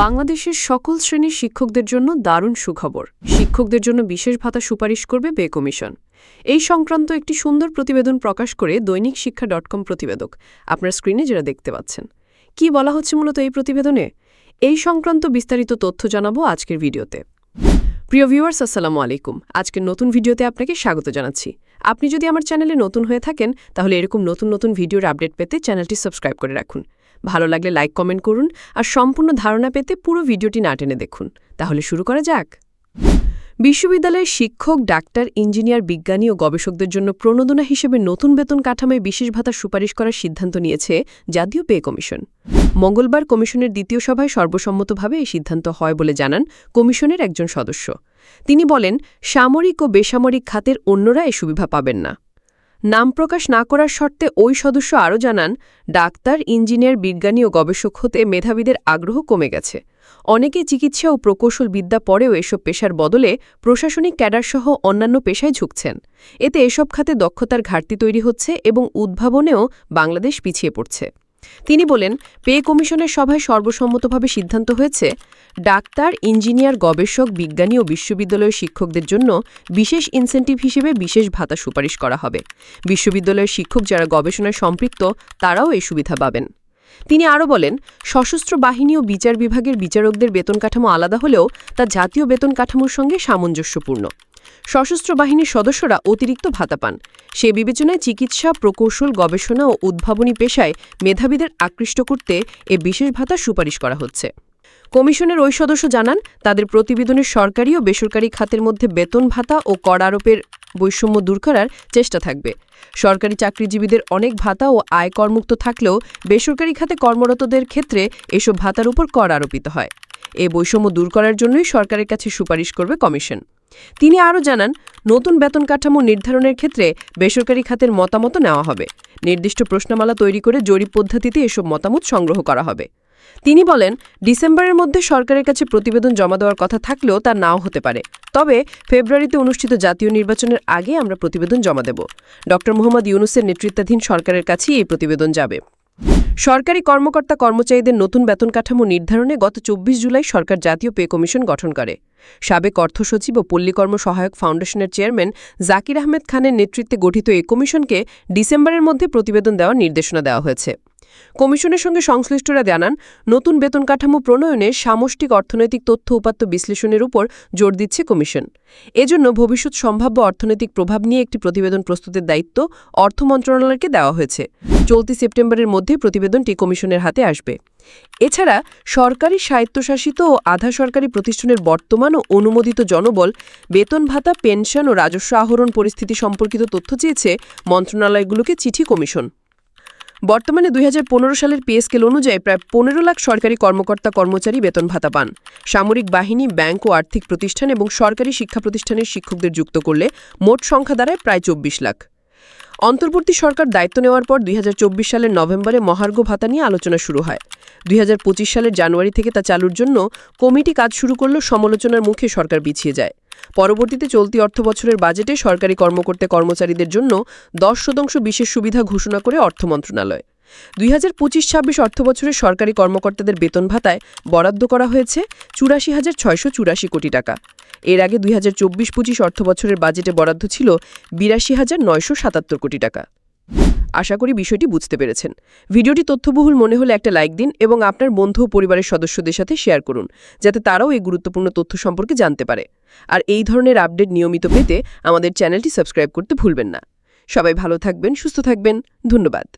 বাংলাদেশের সকল শ্রেণির শিক্ষকদের জন্য দারুণ সুখবর। শিক্ষকদের জন্য বিশেষ ভাতা সুপারিশ করবে বে কমিশন। এই সংক্রান্ত একটি সুন্দর প্রতিবেদন প্রকাশ করে দৈনিক শিক্ষা ডট কম প্রতিবেদক আপনার স্ক্রিনে যেটা দেখতে পাচ্ছেন। কি বলা হচ্ছে মূলত এই প্রতিবেদনে? এই সংক্রান্ত বিস্তারিত তথ্য জানাব আজকের ভিডিওতে। প্রিয় ভিউয়ার্স, আসসালামু আলাইকুম। আজকের নতুন ভিডিওতে আপনাকে স্বাগত জানাচ্ছি। আপনি যদি আমার চ্যানেলে নতুন হয়ে থাকেন, তাহলে এরকম নতুন নতুন ভিডিওর আপডেট পেতে চ্যানেলটি সাবস্ক্রাইব করে রাখুন। ভালো লাগলে লাইক কমেন্ট করুন আর সম্পূর্ণ ধারণা পেতে পুরো ভিডিওটি না টেনে দেখুন। তাহলে শুরু করা যাক। বিশ্ববিদ্যালয়ের শিক্ষক, ডাক্তার, ইঞ্জিনিয়ার, বিজ্ঞানী ও গবেষকদের জন্য প্রণোদনা হিসেবে নতুন বেতন কাঠামোয় বিশেষ ভাতা সুপারিশ করার সিদ্ধান্ত নিয়েছে জাতীয় পে কমিশন। মঙ্গলবার কমিশনের দ্বিতীয় সভায় সর্বসম্মতভাবে এই সিদ্ধান্ত হয় বলে জানান কমিশনের একজন সদস্য। তিনি বলেন, সামরিক ও বেসামরিক খাতের অন্যরা এই সুবিধা পাবেন না। নাম প্রকাশ না করার শর্তে ওই সদস্য আরও জানান, ডাক্তার, ইঞ্জিনিয়ার, বিজ্ঞানী ও গবেষক হতে মেধাবীদের আগ্রহ কমে গেছে। অনেকে চিকিৎসা ও প্রকৌশল বিদ্যা পরেও এসব পেশার বদলে প্রশাসনিক ক্যাডারসহ অন্যান্য পেশায় ঝুঁকছেন। এতে এসব খাতে দক্ষতার ঘাটতি তৈরি হচ্ছে এবং উদ্ভাবনেও বাংলাদেশ পিছিয়ে পড়ছে। তিনি বলেন, পে কমিশনের সভায় সর্বসম্মতভাবে সিদ্ধান্ত হয়েছে, ডাক্তার, ইঞ্জিনিয়ার, গবেষক, বিজ্ঞানী ও বিশ্ববিদ্যালয়ের শিক্ষকদের জন্য বিশেষ ইনসেন্টিভ হিসেবে বিশেষ ভাতা সুপারিশ করা হবে। বিশ্ববিদ্যালয়ের শিক্ষক যারা গবেষণায় সম্পৃক্ত, তারাও এই সুবিধা পাবেন। তিনি আরও বলেন, সশস্ত্র বাহিনী ও বিচার বিভাগের বিচারকদের বেতন কাঠামো আলাদা হলেও তা জাতীয় বেতন কাঠামোর সঙ্গে সামঞ্জস্যপূর্ণ। সশস্ত্র বাহিনীর সদস্যরা অতিরিক্ত ভাতা পান। সে বিবেচনায় চিকিৎসা, প্রকৌশল, গবেষণা ও উদ্ভাবনী পেশায় মেধাবীদের আকৃষ্ট করতে এ বিশেষ ভাতা সুপারিশ করা হচ্ছে। কমিশনের ওই সদস্য জানান, তাদের প্রতিবেদনের সরকারি ও বেসরকারি খাতের মধ্যে বেতন ভাতা ও কর আরোপের বৈষম্য দূর করার চেষ্টা থাকবে। সরকারি চাকরিজীবীদের অনেক ভাতা ও আয় করমুক্ত থাকলেও বেসরকারি খাতে কর্মরতদের ক্ষেত্রে এসব ভাতার উপর কর আরোপিত হয়। এ বৈষম্য দূর করার জন্যই সরকারের কাছে সুপারিশ করবে কমিশন। তিনি আরও জানান, নতুন বেতন কাঠামো নির্ধারণের ক্ষেত্রে বেসরকারি খাতের মতামত নেওয়া হবে। নির্দিষ্ট প্রশ্নমালা তৈরি করে জরিপ পদ্ধতিতে এসব মতামত সংগ্রহ করা হবে। তিনি বলেন, ডিসেম্বরের মধ্যে সরকারের কাছে প্রতিবেদন জমা দেওয়ার কথা থাকলেও তা নাও হতে পারে। তবে ফেব্রুয়ারিতে অনুষ্ঠিত জাতীয় নির্বাচনের আগে আমরা প্রতিবেদন জমা দেব। ড মোহাম্মদ ইউনুসের নেতৃত্বাধীন সরকারের কাছেই এই প্রতিবেদন যাবে। সরকারি কর্মকর্তা কর্মচারীদের নতুন বেতন কাঠামো নির্ধারণে গত চব্বিশ জুলাই সরকার জাতীয় পে কমিশন গঠন করে। সাবেক অর্থ সচিব ও পল্লীকর্ম সহায়ক ফাউন্ডেশনের চেয়ারম্যান জাকির আহমেদ খানের নেতৃত্বে গঠিত এ কমিশনকে ডিসেম্বরের মধ্যে প্রতিবেদন দেওয়ার নির্দেশনা দেওয়া হয়েছে। কমিশনের সঙ্গে সংশ্লিষ্টরা জানান, নতুন বেতন কাঠামো প্রণয়নে সামষ্টিক অর্থনৈতিক তথ্য উপাত্ত বিশ্লেষণের উপর জোর দিচ্ছে কমিশন। এজন্য ভবিষ্যৎ সম্ভাব্য অর্থনৈতিক প্রভাব নিয়ে একটি প্রতিবেদন প্রস্তুতের দায়িত্ব অর্থ মন্ত্রণালয়কে দেওয়া হয়েছে। চলতি সেপ্টেম্বরের মধ্যে প্রতিবেদনটি কমিশনের হাতে আসবে। এছাড়া, সরকারি স্বায়ত্তশাসিত ও আধা সরকারি প্রতিষ্ঠানের বর্তমান ও অনুমোদিত জনবল, বেতন ভাতা, পেনশন ও রাজস্ব আহরণ পরিস্থিতি সম্পর্কিত তথ্য চেয়েছে মন্ত্রণালয়গুলোকে চিঠি কমিশন। বর্তমানে দুই হাজার পনেরো সালের পে স্কেল অনুযায়ী প্রায় পনেরো লাখ সরকারি কর্মকর্তা কর্মচারী বেতন ভাতা পান। সামরিক বাহিনী, ব্যাংক ও আর্থিক প্রতিষ্ঠান এবং সরকারি শিক্ষা প্রতিষ্ঠানের শিক্ষকদের যুক্ত করলে মোট সংখ্যা দাঁড়ায় প্রায় চব্বিশ লাখ। অন্তর্বর্তী সরকার দায়িত্ব নেওয়ার পর দুই হাজার চব্বিশ সালের নভেম্বরে মহার্ঘ ভাতা নিয়ে আলোচনা শুরু হয়। দুই হাজার পঁচিশ সালের জানুয়ারি থেকে তা চালুর জন্য কমিটি কাজ শুরু করলেও সমালোচনার মুখে সরকার পিছিয়ে যায়। পরবর্তীতে চলতি অর্থ বছরের বাজেটে সরকারি কর্মকর্তা কর্মচারীদের জন্য দশ শতাংশ বিশেষ সুবিধা ঘোষণা করে অর্থ মন্ত্রণালয়। দুই হাজার পঁচিশ ছাব্বিশ অর্থ বছরের সরকারি কর্মকর্তাদের বেতন ভাতায় বরাদ্দ করা হয়েছে চুরাশি হাজার ছয়শো চুরাশি কোটি টাকা। এর আগে দুই হাজার চব্বিশ পঁচিশ অর্থ বছরের বাজেটে বরাদ্দ ছিল বিরাশি হাজার নয়শো সাতাত্তর কোটি টাকা। আশা করি বিষয়টি বুঝতে পেরেছেন। ভিডিওটি তথ্যবহুল মনে হলে একটা লাইক দিন এবং আপনার বন্ধু ও পরিবারের সদস্যদের সাথে শেয়ার করুন, যাতে তারাও এই গুরুত্বপূর্ণ তথ্য সম্পর্কে জানতে পারে। আর এই ধরনের আপডেট নিয়মিত পেতে আমাদের চ্যানেলটি সাবস্ক্রাইব করতে ভুলবেন না। সবাই ভালো থাকবেন, সুস্থ থাকবেন। ধন্যবাদ।